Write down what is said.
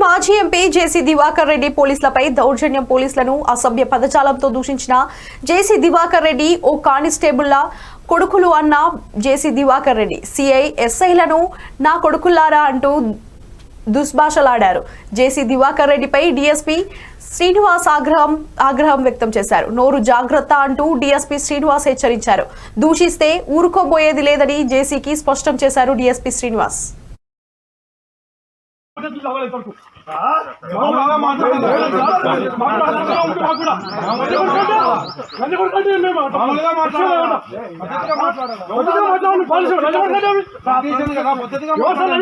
మాజీ ఎంపీ జేసీ దివాకర్ రెడ్డి పోలీసులపై దౌర్జన్యం పోలీసులను అసభ్య పదజాలంతో దూషించిన జేసీ దివాకర్ రెడ్డి ఓ కానిస్టేబుల్ల కొడుకులు అన్న జేసీ దివాకర్ రెడ్డి. సిఐ ఎస్ఐలను నా కొడుకుల్లారా అంటూ దుష్భాషలాడారు జేసీ దివాకర్ రెడ్డిపై డీఎస్పీ శ్రీనివాస్ ఆగ్రహం ఆగ్రహం వ్యక్తం చేశారు. నోరు జాగ్రత్త అంటూ డీఎస్పీ శ్రీనివాస్ హెచ్చరించారు. దూషిస్తే ఊరుకోబోయేది లేదని జేసీకి స్పష్టం చేశారు డీఎస్పీ శ్రీనివాస్. మామూలుగా మాట్లాడాలి. పద్ధతిగా మాట్లాడాలి.